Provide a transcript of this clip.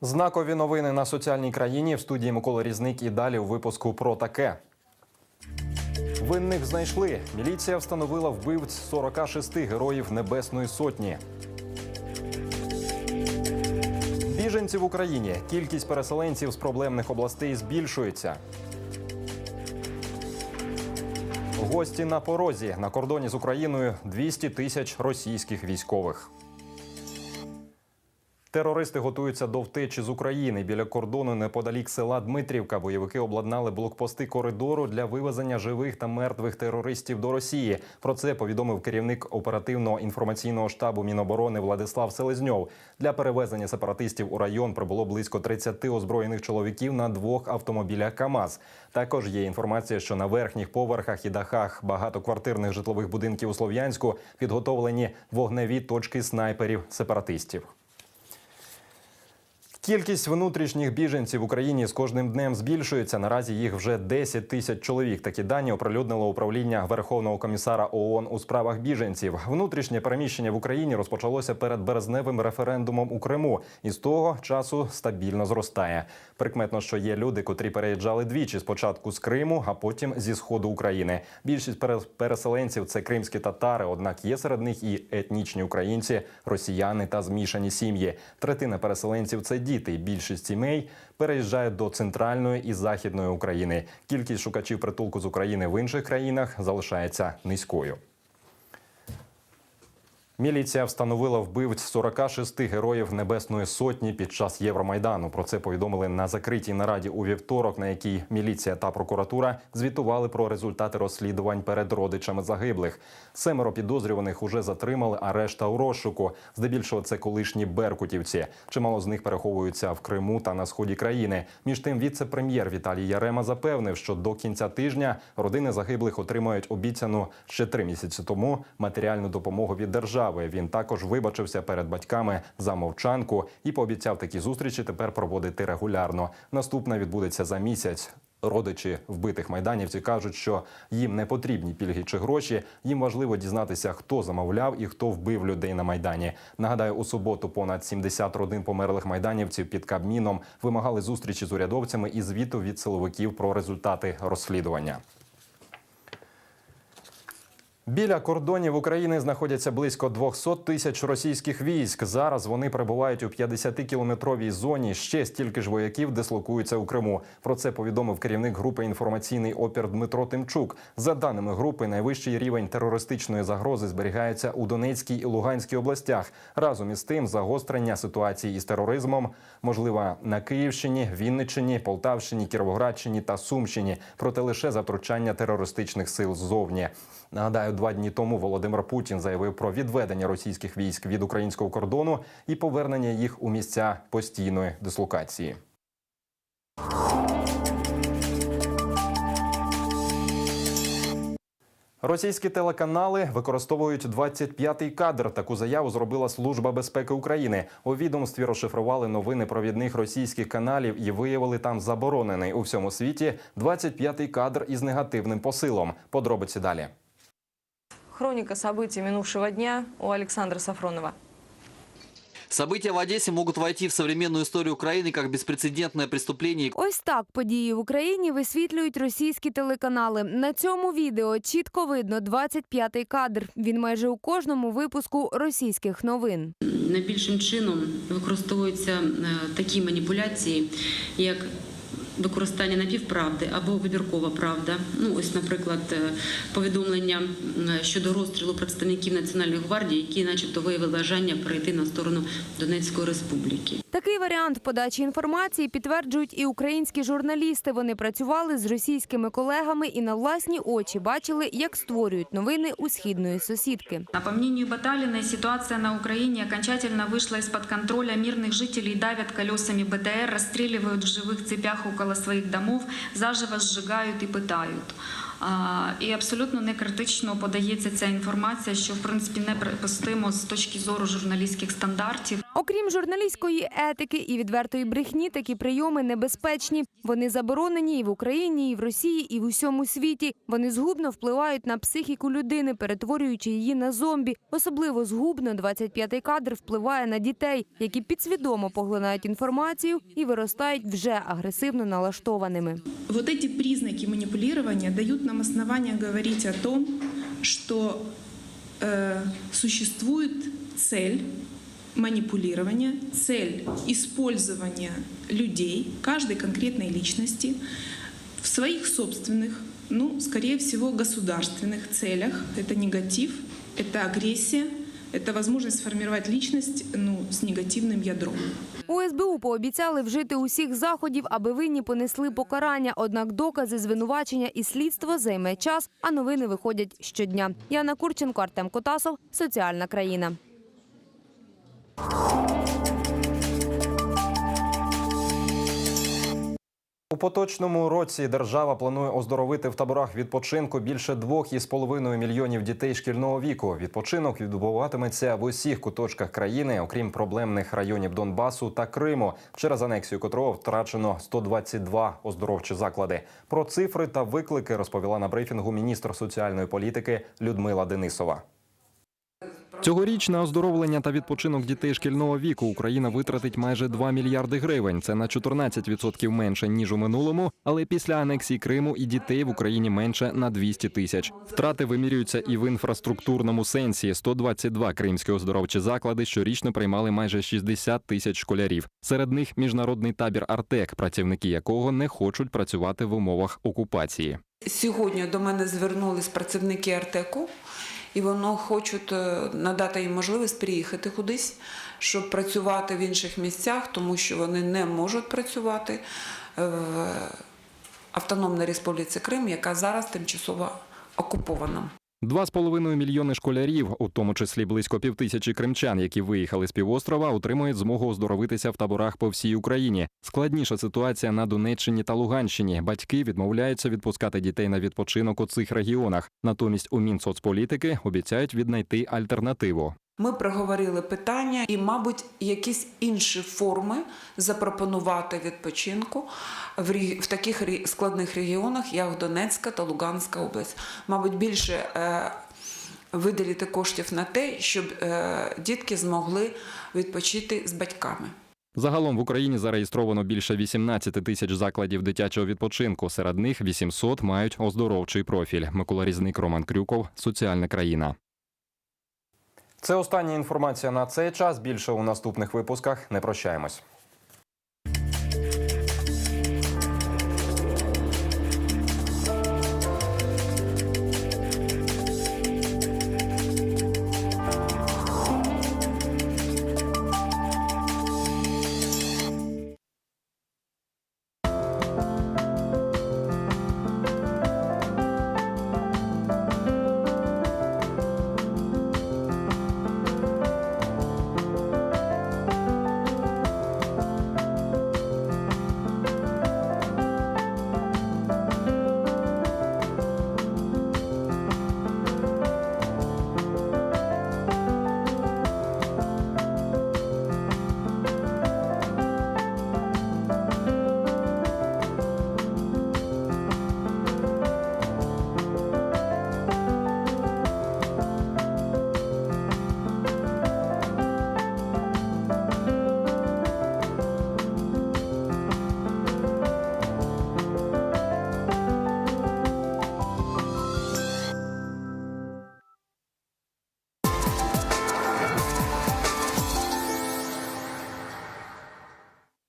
Знакові новини на соціальній країні в студії Микола Різник і далі у випуску про таке. Винних знайшли. Міліція встановила вбивць 46 героїв Небесної Сотні. Біженці в Україні. Кількість переселенців з проблемних областей збільшується. Гості на порозі на кордоні з Україною 200 тисяч російських військових. Терористи готуються до втечі з України. Біля кордону неподалік села Дмитрівка бойовики обладнали блокпости коридору для вивезення живих та мертвих терористів до Росії. Про це повідомив керівник оперативного інформаційного штабу Міноборони Владислав Селезньов. Для перевезення сепаратистів у район прибуло близько 30 озброєних чоловіків на двох автомобілях КАМАЗ. Також є інформація, що на верхніх поверхах і дахах багатоквартирних житлових будинків у Слов'янську підготовлені вогневі точки снайперів сепаратистів. Кількість внутрішніх біженців в Україні з кожним днем збільшується. Наразі їх вже 10 тисяч чоловік. Такі дані оприлюднило управління Верховного комісара ООН у справах біженців. Внутрішнє переміщення в Україні розпочалося перед березневим референдумом у Криму, і з того часу стабільно зростає. Прикметно, що є люди, котрі переїжджали двічі спочатку з Криму, а потім зі сходу України. Більшість переселенців це кримські татари. Однак є серед них і етнічні українці, росіяни та змішані сім'ї. Третина переселенців це діти. І Більшість сімей переїжджають до центральної і західної України. Кількість шукачів притулку з України в інших країнах залишається низькою. Міліція встановила вбивць 46 героїв Небесної Сотні під час Євромайдану. Про це повідомили на закритій нараді у вівторок, на якій міліція та прокуратура звітували про результати розслідувань перед родичами загиблих. Семеро підозрюваних уже затримали, а решта у розшуку. Здебільшого це колишні беркутівці. Чимало з них переховуються в Криму та на сході країни. Між тим, віце-прем'єр Віталій Ярема запевнив, що до кінця тижня родини загиблих отримають обіцяну ще три місяці тому матеріальну допомогу від держави. Він також вибачився перед батьками за мовчанку і пообіцяв такі зустрічі тепер проводити регулярно. Наступна відбудеться за місяць. Родичі вбитих майданівців кажуть, що їм не потрібні пільги чи гроші. Їм важливо дізнатися, хто замовляв і хто вбив людей на майдані. Нагадаю, у суботу понад 70 родин померлих майданівців під Кабміном вимагали зустрічі з урядовцями і звіту від силовиків про результати розслідування. Біля кордонів України знаходяться близько 200 тисяч російських військ. Зараз вони перебувають у 50-кілометровій зоні. Ще стільки ж вояків дислокуються у Криму. Про це повідомив керівник групи інформаційний опір Дмитро Тимчук. За даними групи, найвищий рівень терористичної загрози зберігається у Донецькій і Луганській областях. Разом із тим, загострення ситуації із тероризмом можлива на Київщині, Вінниччині, Полтавщині, Кіровоградщині та Сумщині. Проте лише за втручання терористичних сил ззовні. Нагадаю, два дні тому Володимир Путін заявив про відведення російських військ від українського кордону і повернення їх у місця постійної дислокації. Російські телеканали використовують 25-й кадр. Таку заяву зробила Служба безпеки України. У відомстві розшифрували новини провідних російських каналів і виявили там заборонений у всьому світі 25-й кадр із негативним посилом. Подробиці далі. Хроника событий минувшего дня у Александра Сафронова. События в Одессе могут войти в современную историю Украины как беспрецедентное преступление. Ось так події в Україні висвітлюють російські телеканали. На цьому відео чітко видно 25-й кадр. Він майже у кожному випуску російських новин. Найбільшим чином використовуються е, такі маніпуляції, як використання напівправди або вибіркова правда. Ну, ось, наприклад, е, повідомлення е, щодо розстрілу представників Національної гвардії, які, начебто, виявили бажання перейти на сторону Донецької республіки. Такий варіант подачі інформації підтверджують і українські журналісти. Вони працювали з російськими колегами і на власні очі бачили, як створюють новини у східної сусідки. А по мнению Баталиной, ситуация на Украине окончательно вышла из-под контроля. Мирных жителей давят колесами БТР, расстреливают в живых цепях около своих домов, заживо сжигают і пытают. І абсолютно не критично подається ця інформація, що в принципі неприпустимо з точки зору журналістських стандартів. Окрім журналістської етики і відвертої брехні, такі прийоми небезпечні. Вони заборонені і в Україні, і в Росії, і в усьому світі. Вони згубно впливають на психіку людини, перетворюючи її на зомбі. Особливо згубно 25-й кадр впливає на дітей, які підсвідомо поглинають інформацію і виростають вже агресивно налаштованими. Вот эти признаки манипулирования дают нам основания говорить о том, что э, существует цель манипулирования, цель использования людей, каждой конкретной личности в своих собственных, ну, скорее всего, государственных целях. Это негатив, это агрессия, это возможность сформировать личность ну, с негативным ядром. У СБУ пообіцяли вжити усіх заходів, аби винні понесли покарання. Однак докази, звинувачення і слідство займе час, а новини виходять щодня. Яна Курченко, Артем Котасов, Соціальна країна. У поточному році держава планує оздоровити в таборах відпочинку більше двох із половиною мільйонів дітей шкільного віку. Відпочинок відбуватиметься в усіх куточках країни, окрім проблемних районів Донбасу та Криму, через анексію котрого втрачено 122 оздоровчі заклади. Про цифри та виклики розповіла на брифінгу міністр соціальної політики Людмила Денисова. Цьогоріч на оздоровлення та відпочинок дітей шкільного віку Україна витратить майже 2 мільярди гривень. Це на 14% менше ніж у минулому. Але після анексії Криму і дітей в Україні менше на 200 тисяч. Втрати вимірюються і в інфраструктурному сенсі. 122 кримські оздоровчі заклади щорічно приймали майже 60 тисяч школярів. Серед них міжнародний табір Артек, працівники якого не хочуть працювати в умовах окупації. Сьогодні до мене звернулись працівники Артеку, і воно хочуть е, надати їм можливість приїхати кудись, щоб працювати в інших місцях, тому що вони не можуть працювати в Автономній Республіці Крим, яка зараз тимчасово окупована. Два з половиною мільйони школярів, у тому числі близько півтисячі кримчан, які виїхали з півострова, отримують змогу оздоровитися в таборах по всій Україні. Складніша ситуація на Донеччині та Луганщині. Батьки відмовляються відпускати дітей на відпочинок у цих регіонах. Натомість у Мінсоцполітики обіцяють віднайти альтернативу. Ми проговорили питання і, мабуть, якісь інші форми запропонувати відпочинку в, регі- в таких складних регіонах, як Донецька та Луганська область. Мабуть, більше е, виділити коштів на те, щоб е, дітки змогли відпочити з батьками. Загалом в Україні зареєстровано більше 18 тисяч закладів дитячого відпочинку. Серед них 800 мають оздоровчий профіль. Микола Різник, Роман Крюков, Соціальна країна. Це остання інформація на цей час. Більше у наступних випусках. Не прощаємось.